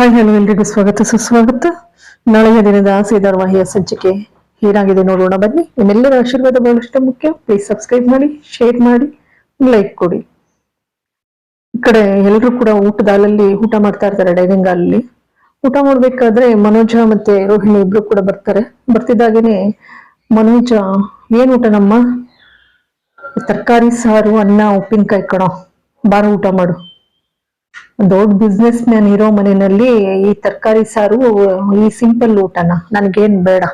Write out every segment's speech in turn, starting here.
Hi, hello, ಎಲ್ರಿಗೂ ಸ್ವಾಗತ, ಸುಸ್ವಾಗತ. ನಾಳೆಯ ದಿನದ ಆಸೆ ಧಾರಾವಾಹಿಯ ಸಂಚಿಕೆ ಏನಾಗಿದೆ ನೋಡೋಣ, ಬನ್ನಿ. ನಿಮ್ಮೆಲ್ಲರ ಆಶೀರ್ವಾದ ಬಹಳಷ್ಟು ಮುಖ್ಯ. ಪ್ಲೀಸ್ ಸಬ್ಸ್ಕ್ರೈಬ್ ಮಾಡಿ ಶೇರ್ ಮಾಡಿ ಲೈಕ್ ಕೊಡಿ. ಈ ಕಡೆ ಎಲ್ಲರೂ ಕೂಡ ಊಟದ ಹಾಲಲ್ಲಿ ಊಟ ಮಾಡ್ತಾ ಇರ್ತಾರೆ ಡೈನಿಂಗ್ ಹಾಲಲ್ಲಿ ಊಟ ಮಾಡ್ಬೇಕಾದ್ರೆ ಮನೋಜ ಮತ್ತೆ ರೋಹಿಣಿ ಇಬ್ರು ಕೂಡ ಬರ್ತಾರೆ. ಬರ್ತಿದ್ದಾಗೇನೆ ಮನೋಜ, ಏನ್ ಊಟ ನಮ್ಮ ತರಕಾರಿ, ಸಾರು, ಅನ್ನ, ಉಪ್ಪಿನಕಾಯಿ ಕಣೋ. ಬಾರ, ಊಟ ಮಾಡು. ದೊಡ್ಡ ಬಿಸ್ನೆಸ್ ಮ್ಯಾನ್ ಇರೋ ಮನೆಯಲ್ಲಿ ಈ ತರಕಾರಿ ಸಾರು, ಈ ಸಿಂಪಲ್ ಊಟನ? ನನ್ಗೇನ್ ಬೇಡ.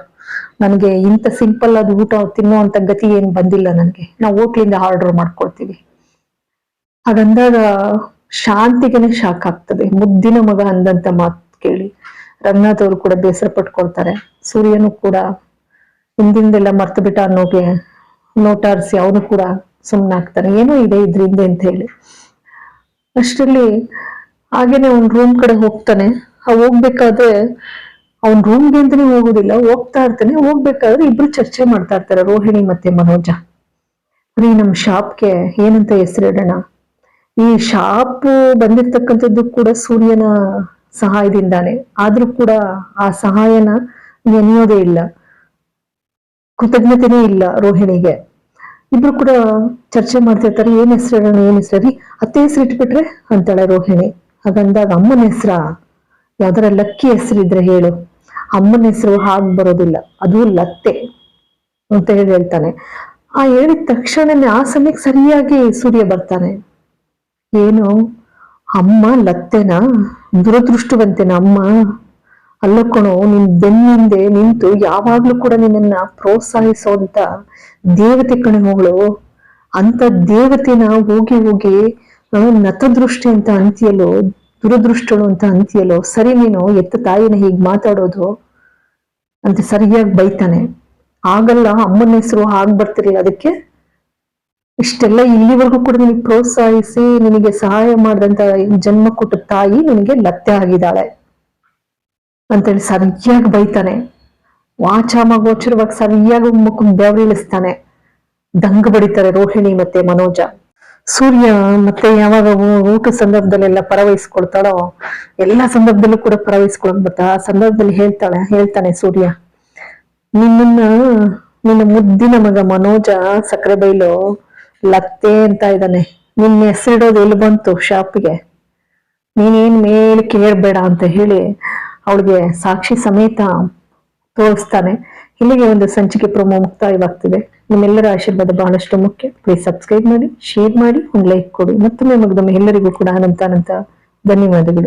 ನನಗೆ ಇಂಥ ಸಿಂಪಲ್ ಆದ ಊಟ ತಿನ್ನುವಂತ ಗತಿ ಏನ್ ಬಂದಿಲ್ಲ ನನಗೆ. ನಾವು ಹೋಟ್ಲಿಂದ ಆರ್ಡರ್ ಮಾಡ್ಕೊಳ್ತೀವಿ. ಹಾಗಂದಾಗ ಶಾಂತಿಗೆನೆ ಶಾಕ್ ಆಗ್ತದೆ. ಮುದ್ದಿನ ಮಗ ಅಂದಂತ ಮಾತು ಕೇಳಿ. ರಂಗನಾಥ್ ಅವರು ಕೂಡ ಬೇಸರ ಪಟ್ಕೊಳ್ತಾರೆ. ಸೂರ್ಯನು ಕೂಡ ಹಿಂದಿಂದೆಲ್ಲ ಮರ್ತು ಬಿಟ್ಟ ಅನ್ನೋಗೆ ನೋಟಾರಿಸಿ ಅವನು ಕೂಡ ಸುಮ್ಮನಾಗ್ತಾನೆ ಏನೋ ಇದೆ ಇದ್ರಿಂದ ಅಂತ ಹೇಳಿ. ಅಷ್ಟರಲ್ಲಿ ಹಾಗೇನೆ ಅವ್ನ ರೂಮ್ ಕಡೆ ಹೋಗ್ತಾನೆ. ಹೋಗ್ಬೇಕಾದ್ರೆ ಅವ್ನ್ ರೂಮ್ಗೆ ಅಂತಾನೆ ಹೋಗುದಿಲ್ಲ, ಹೋಗ್ತಾ ಇರ್ತಾನೆ. ಹೋಗ್ಬೇಕಾದ್ರೆ ಇಬ್ರು ಚರ್ಚೆ ಮಾಡ್ತಾ ಇರ್ತಾರೆ, ರೋಹಿಣಿ ಮತ್ತೆ ಮನೋಜ. ರೀ, ನಮ್ ಶಾಪ್ಗೆ ಏನಂತ ಹೆಸರಿಡೋಣ? ಈ ಶಾಪ್ ಬಂದಿರ್ತಕ್ಕಂಥದ್ದು ಕೂಡ ಸೂರ್ಯನ ಸಹಾಯದಿಂದಾನೆ. ಆದ್ರೂ ಕೂಡ ಆ ಸಹಾಯನ ನೆನೆಯೋದೇ ಇಲ್ಲ. ಕೃತಜ್ಞತೆನೇ ಇಲ್ಲ ರೋಹಿಣಿಗೆ. ಇಬ್ರು ಕೂಡ ಚರ್ಚೆ ಮಾಡ್ತಿರ್ತಾರೆ, ಏನ್ ಹೆಸರಿಡೋಣ, ಏನ್ ಹೆಸರಿ ಅತ್ತೆ ಹೆಸರು ಇಟ್ಬಿಟ್ರೆ ಅಂತಾಳೆ ರೋಹಿಣಿ. ಹಾಗಂದಾಗ ಅಮ್ಮನ ಹೆಸರ, ಯಾವ್ದಾರ ಲಕ್ಕಿ ಹೆಸರಿದ್ರೆ ಹೇಳು. ಅಮ್ಮನ ಹೆಸರು ಹಾಗೆ ಬರೋದಿಲ್ಲ, ಅದು ಲತ್ತೆ ಅಂತ ಹೇಳಿ ಹೇಳ್ತಾನೆ. ಆ ಹೇಳಿದ ತಕ್ಷಣನೇ ಆ ಸಮಯಕ್ಕೆ ಸರಿಯಾಗಿ ಸೂರ್ಯ ಬರ್ತಾನೆ. ಏನು? ಅಮ್ಮ ಲತ್ತೆನ? ದುರದೃಷ್ಟವಂತೆನ ಅಮ್ಮ? ಅಲ್ಲ ನಿನ್ ಬೆನ್ನಿಂದೆ ನಿಂತು ಯಾವಾಗ್ಲೂ ಕೂಡ ನಿನ್ನನ್ನ ಪ್ರೋತ್ಸಾಹಿಸೋಂತ ದೇವತೆ ಕಣೆ ಅಂತ ದೇವತೆನ ಹೋಗಿ ಹೋಗಿ ನತದೃಷ್ಟಿ ಅಂತ ಅಂತೀಯಲ್ಲೋ ದುರದೃಷ್ಟಳು ಅಂತ ಅಂತೀಯಲ್ಲೋ ಸರಿ ನೀನು ಎತ್ತ ತಾಯಿನ ಹೀಗೆ ಮಾತಾಡೋದು ಅಂತ ಸರಿಯಾಗಿ ಬೈತಾನೆ. ಆಗಲ್ಲ, ಅಮ್ಮನ ಹೆಸರು ಹಾಗೆ ಬರ್ತಿರಲಿಲ್ಲ ಅದಕ್ಕೆ? ಇಷ್ಟೆಲ್ಲ ಇಲ್ಲಿವರೆಗೂ ಕೂಡ ನಿನಗೆ ಪ್ರೋತ್ಸಾಹಿಸಿ, ನಿನಗೆ ಸಹಾಯ ಮಾಡಿದಂತ ಜನ್ಮ ಕೊಟ್ಟ ತಾಯಿ ನಿನಗೆ ಲತ್ತೆ ಆಗಿದ್ದಾಳೆ ಅಂತೇಳಿ ಸರಿಯಾಗಿ ಬೈತಾನೆ. ವಾಚಾಮ ಗೋಚರವಾಗಿ ಸರಿಯಾಗಿ ಮುಖ ಬೆವರಿಳಿಸ್ತಾನೆ. ದಂಗ ಬಡಿತಾರೆ ರೋಹಿಣಿ ಮತ್ತೆ ಮನೋಜ. ಸೂರ್ಯ ಮತ್ತೆ ಯಾವಾಗ ಊಟದ ಊಟ ಸಂದರ್ಭದಲ್ಲೆಲ್ಲ ಪರವಹಿಸ್ಕೊಳ್ತಾಳೋ ಎಲ್ಲ ಸಂದರ್ಭದಲ್ಲೂ ಕೂಡ ಪರವಹಿಸ್ಕೊಳಕ್ ಬರ್ತಾಳ. ಆ ಸಂದರ್ಭದಲ್ಲಿ ಹೇಳ್ತಾಳೆ, ಹೇಳ್ತಾನೆ ಸೂರ್ಯ ನಿನ್ನ ನಿನ್ನ ಮುದ್ದಿನ ಮಗ ಮನೋಜ ಸಕ್ಕರೆ ಬೈಲು ಲತ್ತೆ ಅಂತ ಇದ್ದಾನೆ. ನಿನ್ನ ಹೆಸರಿಡೋದು ಎಲ್ಲಿ ಬಂತು ಶಾಪ್ಗೆ? ನೀನೇನ್ ಮೇಲೆ ಕೇಳ್ಬೇಡ ಅಂತ ಹೇಳಿ ಅವಳಿಗೆ ಸಾಕ್ಷಿ ಸಮೇತ ತೋರಿಸ್ತಾನೆ. ಇಲ್ಲಿಗೆ ಒಂದು ಸಂಚಿಕೆ ಪ್ರೊಮೋ ಮುಕ್ತಾಯವಾಗ್ತಿದೆ. ನಿಮ್ಮೆಲ್ಲರ ಆಶೀರ್ವಾದ ಬಹಳಷ್ಟು ಮುಖ್ಯ. ಪ್ಲೀಸ್ ಸಬ್ಸ್ಕ್ರೈಬ್ ಮಾಡಿ ಶೇರ್ ಮಾಡಿ, ಒಂದು ಲೈಕ್ ಕೊಡಿ. ಮತ್ತೊಮ್ಮೆ ಮಗದೊಮ್ಮೆ ಎಲ್ಲರಿಗೂ ಕೂಡ ಅನಂತ ಅನಂತ ಧನ್ಯವಾದಗಳು.